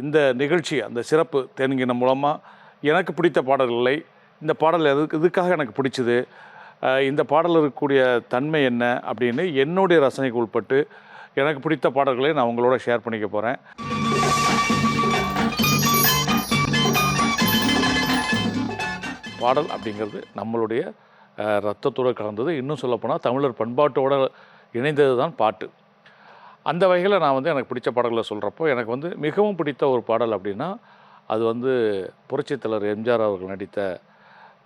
இந்த நிகழ்ச்சி அந்த சிறப்பு தேனிங்கினம் மூலமாக எனக்கு பிடித்த பாடல்களை இந்த பாடல் எதுக்கு இதுக்காக எனக்கு பிடிச்சது? இந்த பாடல் இருக்கக்கூடிய தன்மை என்ன அப்படின்னு என்னுடைய ரசனைக்கு உட்பட்டு எனக்கு பிடித்த பாடல்களை நான் உங்களோட ஷேர் பண்ணிக்க போகிறேன் பாடல் அப்படிங்கிறது நம்மளுடைய ரத்தத்தோடு கலந்தது. இன்னும் சொல்லப்போனால் தமிழர் பண்பாட்டோடு இணைந்தது தான் பாட்டு. அந்த வகையில் நான் வந்து எனக்கு பிடிச்ச பாடல்களை சொல்கிறப்போ எனக்கு வந்து மிகவும் பிடித்த ஒரு பாடல் அப்படின்னா அது வந்து புரட்சித்தலைவர் எம்ஜிஆர் அவர்கள் நடித்த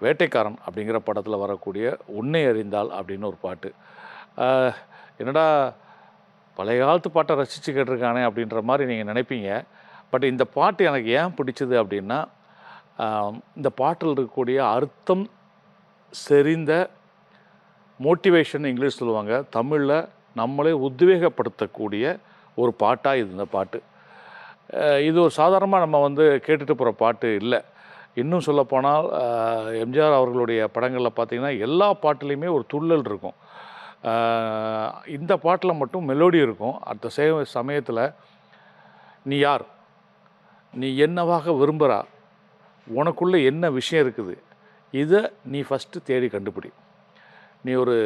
வேட்டைக்காரன் அப்படிங்கிற படத்தில் வரக்கூடிய உன்னை அறிந்தால் அப்படின்னு ஒரு பாட்டு. என்னடா பழைய காலத்து பாட்டை ரசித்து கேட்டிருக்கானே அப்படின்ற மாதிரி நீங்கள் நினைப்பீங்க. பட் இந்த பாட்டு எனக்கு ஏன் பிடிச்சது அப்படின்னா இந்த பாட்டில் இருக்கக்கூடிய அர்த்தம் செறிந்த மோட்டிவேஷன் இங்கிலீஷ் சொல்லுவாங்க. தமிழில் நம்மளே உத்வேகப்படுத்தக்கூடிய ஒரு பாட்டாக இது இந்த பாட்டு. இது ஒரு சாதாரணமாக நம்ம வந்து கேட்டுட்டு போகிற பாட்டு இல்லை. இன்னும் சொல்லப்போனால் எம்ஜிஆர் அவர்களுடைய படங்களில் பார்த்தீங்கன்னா எல்லா பாட்டுலேயுமே ஒரு துள்ளல் இருக்கும். இந்த பாட்டில் மட்டும் மெலோடி இருக்கும். அடுத்த சே சமயத்தில் நீ யார்? நீ என்னவாக விரும்புகிறா உனக்குள்ளே என்ன விஷயம் இருக்குது? இதை நீ ஃபஸ்ட்டு தேடி கண்டுபிடி. நீ ஒரு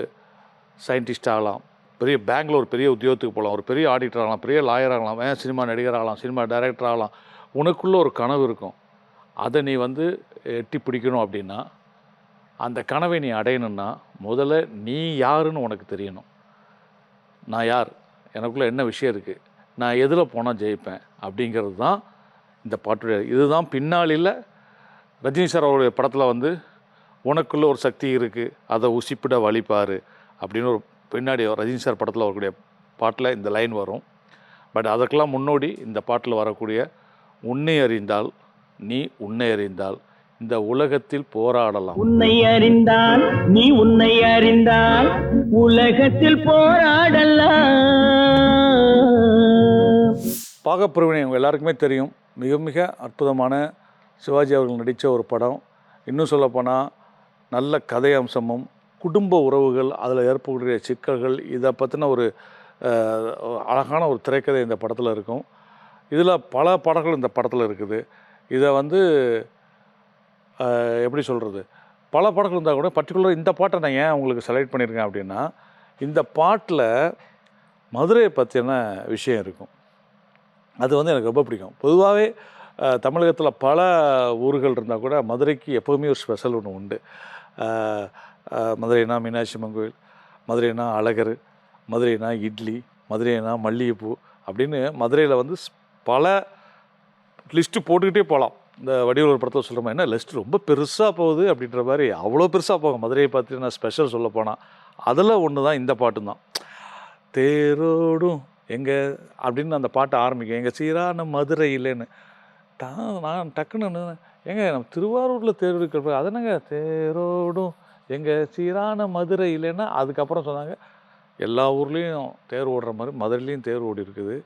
சயின்டிஸ்ட் ஆகலாம். பெரிய பெங்களூர் ஒரு பெரிய உத்தியோகத்துக்கு போகலாம். ஒரு பெரிய ஆடிட்டர் ஆகலாம் பெரிய லாயர் ஆகலாம் ஏன் சினிமா நடிகர் ஆகலாம் சினிமா டைரக்டர் ஆகலாம். உனக்குள்ளே ஒரு கனவு இருக்கும். அதை நீ வந்து எட்டி பிடிக்கணும் அப்படின்னா அந்த கனவை நீ அடையணும்னா முதல்ல நீ யாருன்னு உனக்கு தெரியணும். நான் யார்? எனக்குள்ளே என்ன விஷயம் இருக்குது நான் எதில் போனால் ஜெயிப்பேன்? அப்படிங்கிறது தான் இந்த பாட்டுடைய இதுதான் பின்னாளில் ரஜினி சார் அவருடைய படத்தில் வந்து உனக்குள்ளே ஒரு சக்தி இருக்குது அதை உசிப்பிட வழிப்பார். அப்படின்னு ஒரு பின்னாடி ரஜினி சார் படத்தில் வரக்கூடிய பாட்டில் இந்த லைன் வரும். பட் அதற்கெல்லாம் முன்னோடி இந்த பாட்டில் வரக்கூடிய உன்னை அறிந்தால் நீ உன்னை அறிந்தால் இந்த உலகத்தில் போராடலாம். உன்னை அறிந்தால் நீ உன்னை அறிந்தால் உலகத்தில் போராடலாம். பாகப்பிரிவினை உங்கள் எல்லாருக்குமே தெரியும். மிக மிக அற்புதமான சிவாஜி அவர்கள் நடித்த ஒரு படம். இன்னும் சொல்லப்போனால் நல்ல கதை அம்சமும் குடும்ப உறவுகள் அதில் ஏற்படக்கூடிய சிக்கல்கள் இதை பற்றின ஒரு அழகான ஒரு திரைக்கதை இந்த படத்தில் இருக்கும். இதில் பல படங்கள் இந்த படத்தில் இருக்குது. இதை வந்து எப்படி சொல்கிறது பல படங்கள் இருந்தால் கூட பர்டிகுலராக இந்த பாட்டை நான் ஏன் உங்களுக்கு செலக்ட் பண்ணியிருக்கேன் அப்படின்னா இந்த பாட்டில் மதுரையை பற்றின விஷயம் இருக்கும். அது வந்து எனக்கு ரொம்ப பிடிக்கும். பொதுவாகவே தமிழகத்தில் பல ஊர்கள் இருந்தால் கூட மதுரைக்கு எப்போவுமே ஒரு ஸ்பெஷல் ஒன்று உண்டு. மதுரைனா மீனாட்சி அம்மன் கோயில்? மதுரைனா அழகர்? மதுரைனா இட்லி? மதுரைனா மல்லிகைப்பூ? அப்படின்னு மதுரையில் வந்து ஸ்- பல லிஸ்ட்டு போட்டுக்கிட்டே போகலாம். இந்த வடிவலூர் படத்தை சொல்கிற மாதிரி என்ன லிஸ்ட் ரொம்ப பெருசாக போகுது அப்படின்ற மாதிரி அவ்வளோ பெருசாக போகும். மதுரையை பார்த்துட்டு நான் ஸ்பெஷல் சொல்ல போனால் அதில் ஒன்று தான் இந்த பாட்டு தான். தேரோடும் எங்கள் அப்படின்னு அந்த பாட்டை ஆரம்பிக்கும். எங்கள் சீரான மதுரை இல்லைன்னு. தான் நான் டக்குன்னு நின்னு, ஏங்க நம்ம திருவாரூரில் தேர் இருக்கிறப்ப அதனங்க தேரோடும் எங்கள் சீரான மதுரை இல்லைன்னா அதுக்கப்புறம் சொன்னாங்க எல்லா ஊர்லேயும் தேர் ஓடுற மாதிரி மதுரையிலையும் தேர் ஓடி இருக்குது.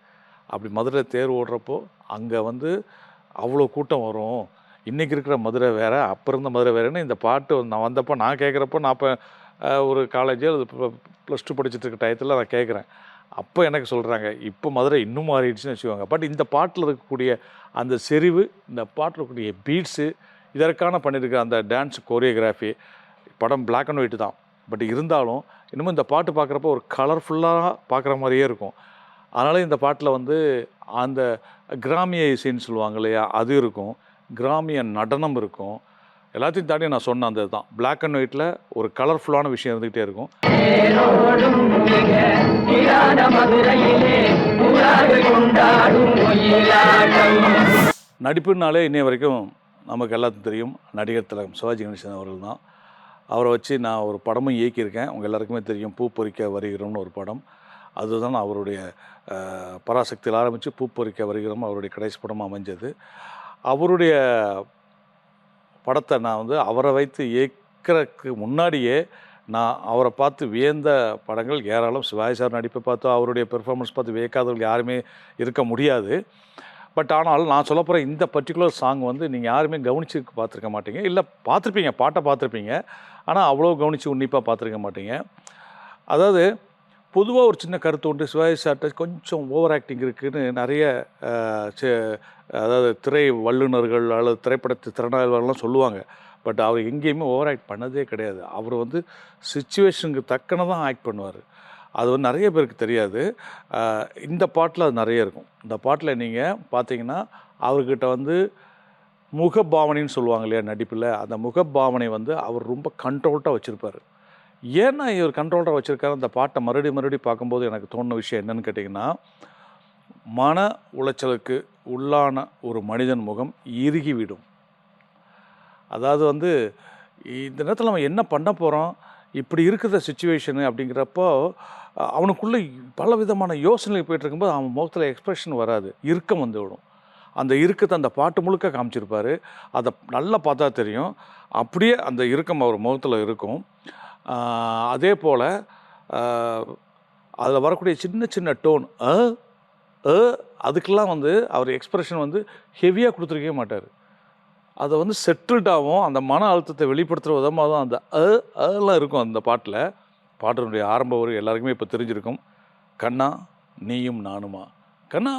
அப்படி மதுரையில் தேர் ஓடுறப்போ அங்கே வந்து அவ்வளோ கூட்டம் வரும். இன்றைக்கி இருக்கிற மதுரை வேறு அப்போ இருந்த மதுரை வேறுன்னு இந்த பாட்டு நான் வந்தப்போ நான் கேட்குறப்போ நான் இப்போ ஒரு காலேஜில் அது ப்ளஸ் டூ படிச்சுட்டு இருக்க டயத்தில் நான் கேட்குறேன் அப்போ எனக்கு சொல்கிறாங்க இப்போ மதுரை இன்னும் மாறிடுச்சுன்னு வச்சுக்கோங்க. பட் இந்த பாட்டில் இருக்கக்கூடிய அந்த செறிவு இந்த பாட்டில் இருக்கக்கூடிய பீட்ஸு இதற்கான பண்ணியிருக்க அந்த டான்ஸ் கோரியோகிராஃபி படம் பிளாக் அண்ட் ஒயிட் தான். பட் இருந்தாலும் இன்னமும் இந்த பாட்டு பார்க்குறப்ப ஒரு கலர்ஃபுல்லாக பார்க்குற மாதிரியே இருக்கும். அதனால் இந்த பாட்டில் வந்து அந்த கிராமிய இசைன்னு சொல்லுவாங்க இல்லையா அது இருக்கும். கிராமிய நடனம் இருக்கும். எல்லாத்தையும் தாண்டி நான் சொன்ன அந்த தான். பிளாக் அண்ட் ஒயிட்டில் ஒரு கலர்ஃபுல்லான விஷயம் இருந்துகிட்டே இருக்கும். நடிப்புனாலே இன்னைய வரைக்கும் நமக்கு எல்லாத்துக்கும் தெரியும். நடிகர் திலகம் சிவாஜி கணேசன் அவர்கள் தான். அவரை வச்சு நான் ஒரு படமும் இயக்கியிருக்கேன். உங்கள் எல்லாருக்குமே தெரியும் பூ பொறிக்க வருகிறோம்னு ஒரு படம். அதுதான் அவருடைய பராசக்தியில் ஆரம்பித்து பூ பொறிக்க வருகிறோம் அவருடைய கடைசி படமும் அமைஞ்சது. அவருடைய படத்தை நான் வந்து அவரை வைத்து இயக்கிறதுக்கு முன்னாடியே நான் அவரை பார்த்து வியந்த படங்கள் ஏராளம். சிவாஜி சார் நடிப்பை பார்த்து அவருடைய பெர்ஃபார்மன்ஸ் பார்த்து வியக்காதவர்கள் யாருமே இருக்க முடியாது. பட் ஆனால் நான் சொல்ல போகிற இந்த பர்டிகுலர் சாங் வந்து நீங்கள் யாருமே கவனிச்சு பார்த்துருக்க மாட்டீங்க. இல்லை பார்த்துருப்பீங்க பாட்டை பார்த்துருப்பீங்க. ஆனால் அவ்வளோ கவனித்து உன்னிப்பாக பார்த்துருக்க மாட்டீங்க. அதாவது பொதுவாக ஒரு சின்ன கருத்து உண்டு. சிவாஜி சார்ட்ட கொஞ்சம் ஓவர் ஆக்டிங் இருக்குதுன்னு நிறைய அதாவது திரை வல்லுநர்கள் அல்லது திரைப்படத்து திறனாய்வாளர்லாம் சொல்லுவாங்க. பட் அவர் எங்கேயுமே ஓவர் ஆக்ட் பண்ணதே கிடையாது. அவர் வந்து சுச்சுவேஷனுக்கு தக்கன தான் ஆக்ட் பண்ணுவார். அது வந்து நிறைய பேருக்கு தெரியாது. இந்த பாட்டில் அது நிறைய இருக்கும். இந்த பாட்டில் நீங்கள் பார்த்தீங்கன்னா அவர்கிட்ட வந்து முகபாவனைன்னு சொல்லுவாங்க இல்லையா நடிப்பில்? அந்த முகபாவனை வந்து அவர் ரொம்ப கண்ட்ரோல்ட்டாக வச்சுருப்பார். ஏன்னா இவர் கண்ட்ரோல்டாக வச்சுருக்காரு. அந்த பாட்டை மறுபடியும் மறுபடியும் பார்க்கும்போது எனக்கு தோணுன விஷயம் என்னென்னு கேட்டிங்கன்னா மன உளைச்சலுக்கு உள்ளான ஒரு மனிதன் முகம் இறுகிவிடும். அதாவது வந்து இந்த நேரத்தில் நம்ம என்ன பண்ண போகிறோம் இப்படி இருக்கிற சுச்சுவேஷனு அப்படிங்கிறப்போ அவனுக்குள்ளே பல விதமான யோசனை போயிட்டு இருக்கும்போது அவன் முகத்தில் எக்ஸ்பிரஷன் வராது. இறுக்கம் வந்து விடும். அந்த இறுக்கத்தை அந்த பாட்டு முழுக்க காமிச்சிருப்பார். அதை நல்லா பார்த்தா தெரியும். அப்படியே அந்த இறுக்கம் அவர் முகத்தில் இருக்கும். அதே போல் அதில் வரக்கூடிய சின்ன சின்ன டோன் அ அதுக்கெல்லாம் வந்து அவர் எக்ஸ்பிரஷன் வந்து ஹெவியாக கொடுத்துருக்கவே மாட்டார். அதை வந்து செட்டில்டாகவும் அந்த மன அழுத்தத்தை வெளிப்படுத்துகிற விதமாக தான் அந்த அ அதெல்லாம் இருக்கும் அந்த பாட்டில். பாட்டினுடைய ஆரம்ப வரி எல்லாருக்குமே இப்போ தெரிஞ்சிருக்கும். கண்ணா நீயும் நானுமா? கண்ணா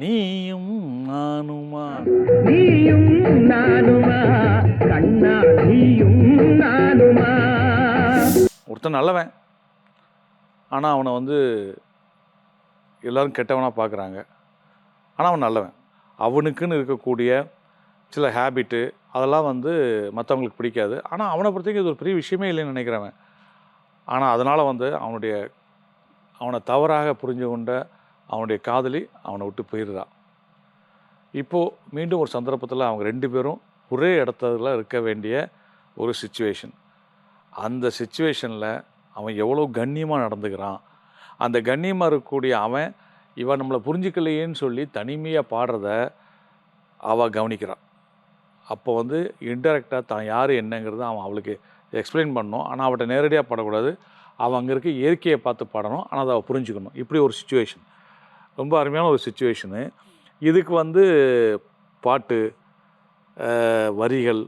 நீயும் நானுமா? நீயும் நானுமா? கண்ணா நீயும் நானுமா? ஒருத்தன் நல்லவன். ஆனால் அவனை வந்து எல்லாரும் கெட்டவனாக பார்க்குறாங்க ஆனால் அவன் நல்லவன். அவனுக்குன்னு இருக்கக்கூடிய சில ஹேபிட்டு அதெல்லாம் வந்து மற்றவங்களுக்கு பிடிக்காது. ஆனால் அவனை பொறுத்தவரைக்கும் இது ஒரு பெரிய விஷயமே இல்லைன்னு நினைக்கிறவன். ஆனால் அதனால் வந்து அவனுடைய அவனை தவறாக புரிஞ்சு கொண்ட அவனுடைய காதலி அவனை விட்டு போயிடுறான் இப்போது மீண்டும் ஒரு சந்தர்ப்பத்தில் அவங்க ரெண்டு பேரும் ஒரே இடத்துல இருக்க வேண்டிய ஒரு சுச்சுவேஷன் அந்த சுச்சுவேஷனில் அவன் எவ்வளோ கண்ணியமாக நடந்துக்கிறான். அந்த கண்ணியமாக இருக்கக்கூடிய அவன் இவன் நம்மளை புரிஞ்சுக்கலையேன்னு சொல்லி தனிமையாக பாடுறத அவள் கவனிக்கிறான் அப்போ வந்து இன்டெரக்டாக தான் யார் என்னங்கிறத அவன் அவளுக்கு எக்ஸ்பிளைன் பண்ணணும். ஆனால் அவட்ட நேரடியாக பாடக்கூடாது. அவன் அங்கே இருக்க இயற்கையை பார்த்து பாடணும். ஆனால் அதை அவள் புரிஞ்சுக்கணும். இப்படி ஒரு சுச்சுவேஷன் ரொம்ப அருமையான ஒரு சுச்சுவேஷனு இதுக்கு வந்து பாட்டு வரிகள்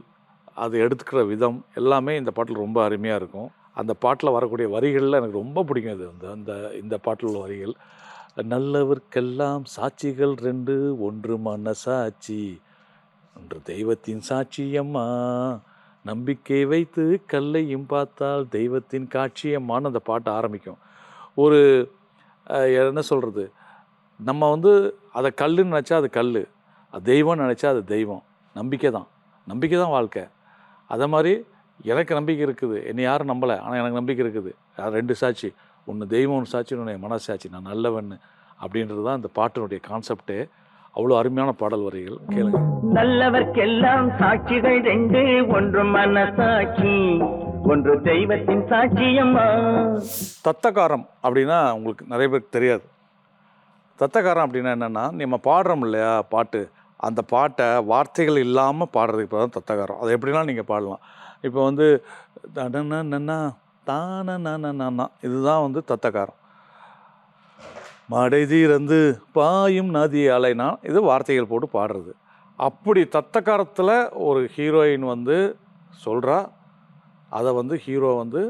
அது எடுத்துக்கிற விதம் எல்லாமே இந்த பாட்டில் ரொம்ப அருமையாக இருக்கும். அந்த பாட்டில் வரக்கூடிய வரிகளில் எனக்கு ரொம்ப பிடிக்கும் இது. அந்த அந்த இந்த பாட்டில் உள்ள வரிகள். நல்லவர்க்கெல்லாம் சாட்சிகள் ரெண்டு ஒன்று மனசாட்சி. ஒன்று தெய்வத்தின் சாட்சியம்மா நம்பிக்கை வைத்து கல்லையும் பார்த்தால் தெய்வத்தின் காட்சியம்மான்னு அந்த பாட்டு ஆரம்பிக்கும். ஒரு என்ன சொல்கிறது நம்ம வந்து அதை கல்லுன்னு நினச்சா அது கல் அது தெய்வம்னு நினச்சா அது தெய்வம். நம்பிக்கை தான். நம்பிக்கை தான் வாழ்க்கை. அதை மாதிரி எனக்கு நம்பிக்கை இருக்குது. என்னை யாரும் நம்பலை. ஆனால் எனக்கு நம்பிக்கை இருக்குது. ரெண்டு சாட்சி. ஒன்று தெய்வம் ஒன்று சாட்சி ஒன்று என் மனசாட்சி. நான் நல்லவன்னு அப்படின்றது தான் இந்த பாட்டினுடைய கான்செப்டே அவ்வளோ அருமையான பாடல் வரிகள். கேளுங்க. நல்லவர்க்கெல்லாம் சாட்சிகள் ரெண்டு ஒன்று மனசாட்சி ஒன்று தெய்வத்தின் சாட்சியம்மா தத்தக்காரம் அப்படின்னா உங்களுக்கு நிறைய பேருக்கு தெரியாது. தத்தக்காரம் அப்படின்னா என்னென்னா நம்ம பாடுறோம் இல்லையா பாட்டு அந்த பாட்டை வார்த்தைகள் இல்லாமல் பாடுறதுக்கு பேர் தான் தத்தக்காரம் அது எப்படிலாம் நீங்கள் பாடலாம். இப்போ வந்து தடனன்னா தானனா இதுதான் வந்து தத்தக்காரம் மடை தீரந்து பாயும் நதி அலைனா இது வார்த்தைகள் போட்டு பாடுறது. அப்படி தத்தக்காரத்தில் ஒரு ஹீரோயின் வந்து சொல்கிறா அதை வந்து ஹீரோ வந்து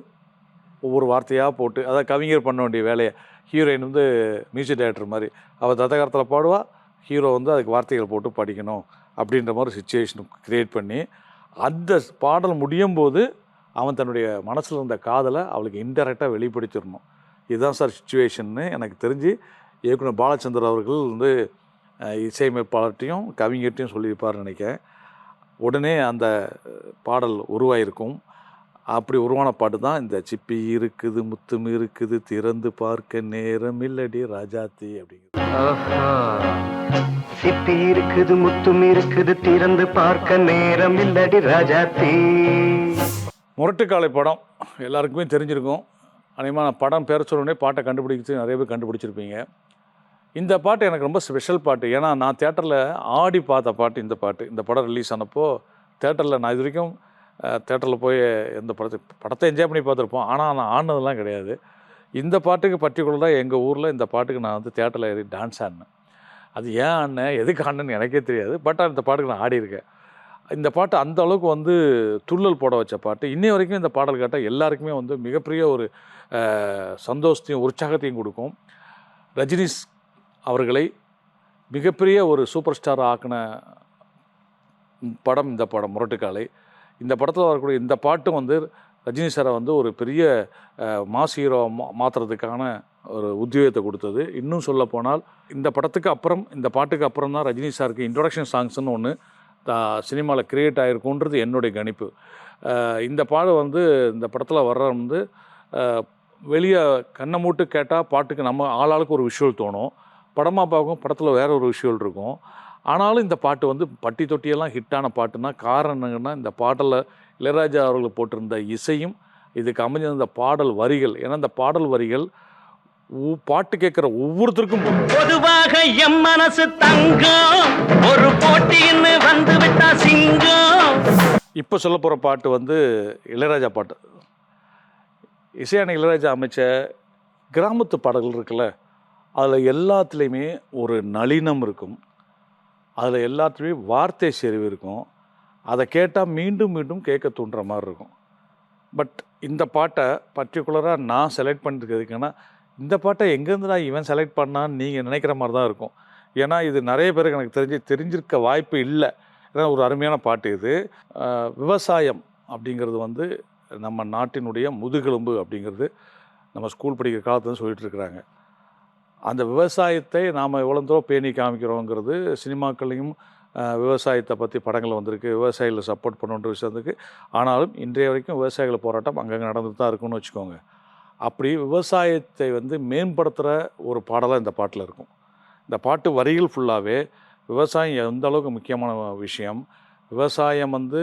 ஒவ்வொரு வார்த்தையாக போட்டு அதை கவிஞர் பண்ண வேண்டிய வேலையை ஹீரோயின் வந்து மியூசிக் டைரக்டர் மாதிரி அவள் தத்தகாரத்தில் பாடுவா ஹீரோ வந்து அதுக்கு வார்த்தைகள் போட்டு படிக்கணும் அப்படின்ற மாதிரி சுச்சுவேஷன் க்ரியேட் பண்ணி அந்த பாடல் முடியும் போது அவன் தன்னுடைய மனசில் இருந்த காதலை அவளுக்கு இன்டெரக்டாக வெளிப்படுத்திடணும். இதுதான் சார் சுச்சுவேஷன்னு எனக்கு தெரிஞ்சு இயக்குனர் பாலச்சந்தர் அவர்கள் வந்து இசையமைப்பாளர்கிட்டையும் கவிஞர்கிட்டையும் சொல்லியிருப்பார்னு நினைக்கிறேன். உடனே அந்த பாடல் உருவாயிருக்கும். அப்படி உருவான பாட்டு தான் இந்த சிப்பி இருக்குது முத்தும் இருக்குது திறந்து பார்க்க நேரம் இல்லடி ராஜாத்தி அப்படிங்கிறது. சிப்பி இருக்குது முத்தும் இருக்குது திறந்து பார்க்க நேரம் இல்லடி ராஜாத்தி முரட்டுக்காலை படம் எல்லாருக்குமே தெரிஞ்சிருக்கும். அநேகமாக நான் படம் பேர சொன்னோடனே பாட்டை கண்டுபிடிச்சு நிறைய பேர் கண்டுபிடிச்சிருப்பீங்க. இந்த பாட்டு எனக்கு ரொம்ப ஸ்பெஷல் பாட்டு. ஏன்னா நான் தேட்டரில் ஆடி பார்த்த பாட்டு இந்த பாட்டு. இந்த படம் ரிலீஸ் ஆனப்போ தேட்டரில் நான் இது வரைக்கும் தேட்டரில் போய் எந்த படத்தை படத்தை என்ஜாய் பண்ணி பார்த்துருப்போம். ஆனால் நான் ஆடினதெல்லாம் கிடையாது. இந்த பாட்டுக்கு பர்டிகுலராக எங்கள் ஊரில் இந்த பாட்டுக்கு நான் வந்து தேட்டரில் ஏறி டான்ஸ் ஆடினேன். அது ஏன் ஆடினேன் எதுக்கு ஆடினேன்னு எனக்கே தெரியாது. பட் இந்த பாட்டுக்கு நான் ஆடி இருக்கேன் இந்த பாட்டு அந்த அளவுக்கு வந்து துள்ளல் போட வச்ச பாட்டு. இன்னை வரைக்கும் இந்த பாடல் கேட்டால் எல்லாருக்குமே வந்து மிகப்பெரிய ஒரு சந்தோஷத்தையும் உற்சாகத்தையும் கொடுக்கும். ரஜினிஸ் அவர்களை மிகப்பெரிய ஒரு சூப்பர் ஸ்டார் ஆக்கின படம் இந்த படம் முரட்டுக்காலை. இந்த படத்தில் வரக்கூடிய இந்த பாட்டும் வந்து ரஜினி சாரை வந்து ஒரு பெரிய மாஸ் ஹீரோ மா மாற்றுறதுக்கான ஒரு உத்வேகத்தை கொடுத்தது. இன்னும் சொல்ல போனால் இந்த படத்துக்கு அப்புறம் இந்த பாட்டுக்கு அப்புறம் தான் ரஜினி சாருக்கு இன்ட்ரொடக்ஷன் சாங்ஸ்னு ஒன்று சினிமாவில் கிரியேட் ஆகிருக்குன்றது என்னுடைய கணிப்பு. இந்த பாடம் வந்து இந்த படத்தில் வர்ற வந்து வெளியே கண்ணை மூட்டு கேட்டால் பாட்டுக்கு நம்ம ஆளாளுக்கு ஒரு விஷுவல் தோணும். படமாக பார்க்கும் படத்தில் வேற ஒரு விஷுவல் இருக்கும். ஆனாலும் இந்த பாட்டு வந்து பட்டி தொட்டியெல்லாம் ஹிட்டான பாட்டுனா காரணம் என்னங்கன்னா இந்த பாட்டில் இளையராஜா அவர்கள் போட்டிருந்த இசையும் இதுக்கு அமைஞ்சிருந்த பாடல் வரிகள். ஏன்னா இந்த பாடல் வரிகள் பாட்டு கேட்குற ஒவ்வொருத்தருக்கும் பொதுவாக எம் மனசு தங்கம். ஒரு போட்டின்னு இப்போ சொல்ல போகிற பாட்டு வந்து இளையராஜா பாட்டு. இசையான இளையராஜா அமைச்ச கிராமத்து பாடல்கள் இருக்குல்ல அதில் எல்லாத்துலேயுமே ஒரு நளினம் இருக்கும். அதில் எல்லாத்துலேயுமே வார்த்தை செறிவு இருக்கும். அதை கேட்டால் மீண்டும் மீண்டும் கேட்க தூண்டுற மாதிரி இருக்கும். பட் இந்த பாட்டை பர்டிகுலராக நான் செலக்ட் பண்ணிருக்கிறதுக்குன்னா இந்த பாட்டை எங்கேருந்து நான் இவன் செலக்ட் பண்ணான்னு நீங்கள் நினைக்கிற மாதிரி தான் இருக்கும். ஏன்னா இது நிறைய பேருக்கு எனக்கு தெரிஞ்சு தெரிஞ்சிருக்க வாய்ப்பு இல்லை. ஒரு அருமையான பாட்டு இது. விவசாயம் அப்படிங்கிறது வந்து நம்ம நாட்டினுடைய முதுகெலும்பு அப்படிங்கிறது நம்ம ஸ்கூல் படிக்கிற காலத்துலேருந்து சொல்லிகிட்ருக்குறாங்க இருக்கிறாங்க. அந்த விவசாயத்தை நாம் எவ்வளோ தூரம் பேணி காமிக்கிறோங்கிறது சினிமாக்கள்லையும் விவசாயத்தை பற்றி படங்கள் வந்திருக்கு. விவசாயிகளை சப்போர்ட் பண்ணுன்ற விஷயத்துக்கு ஆனாலும் இன்றைய வரைக்கும் விவசாயிகள் போராட்டம் அங்கங்கே நடந்துட்டு தான் இருக்குன்னு வச்சுக்கோங்க. அப்படி விவசாயத்தை வந்து மேம்படுத்துகிற ஒரு பாடலாக இந்த பாட்டில் இருக்கும். இந்த பாட்டு வரிகள் ஃபுல்லாகவே விவசாயம் எந்த அளவுக்கு முக்கியமான விஷயம் விவசாயம் வந்து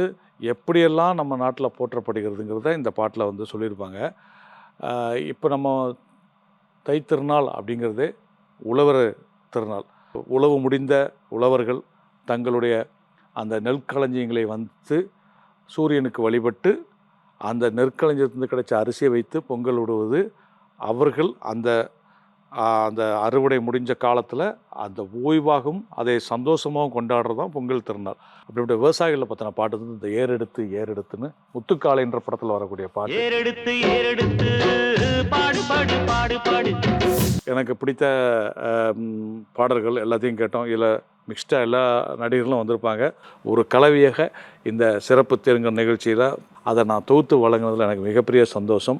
எப்படியெல்லாம் நம்ம நாட்டில் போற்றப்படுகிறதுங்கிறத இந்த பாட்டில் வந்து சொல்லியிருப்பாங்க. இப்போ நம்ம தைத்திருநாள் அப்படிங்கிறது உழவர் திருநாள். உழவு முடிந்த உழவர்கள் தங்களுடைய அந்த நெற்களஞ்சியங்களை வந்து சூரியனுக்கு வழிபட்டு அந்த நெற்களஞ்சியத்திலிருந்து கிடைச்ச அரிசியை வைத்து பொங்கல் விடுவது அவர்கள் அந்த அந்த அறுவடை முடிஞ்ச காலத்தில் அந்த ஓய்வாகவும் அதை சந்தோஷமாகவும் கொண்டாடுறது தான் பொங்கல் திருநாள். அப்படிப்பட்ட விவசாயிகளை பற்றின பாட்டு வந்து இந்த ஏறெடுத்து ஏறெடுத்துன்னு முத்துக்காலை என்ற படத்தில் வரக்கூடிய பாட்டு. ஏறெடுத்து ஏறெடுத்து பாடு பாடு பாடு பாடு. எனக்கு பிடித்த பாடல்கள் எல்லாத்தையும் கேட்டோம். இதில் மிக்ஸ்டாக எல்லா நடிகர்களும் வந்திருப்பாங்க. ஒரு கலவையாக இந்த சிறப்பு தேர்ந்த நிகழ்ச்சியில் அதை நான் தொகுத்து வழங்குனதுல எனக்கு மிகப்பெரிய சந்தோஷம்.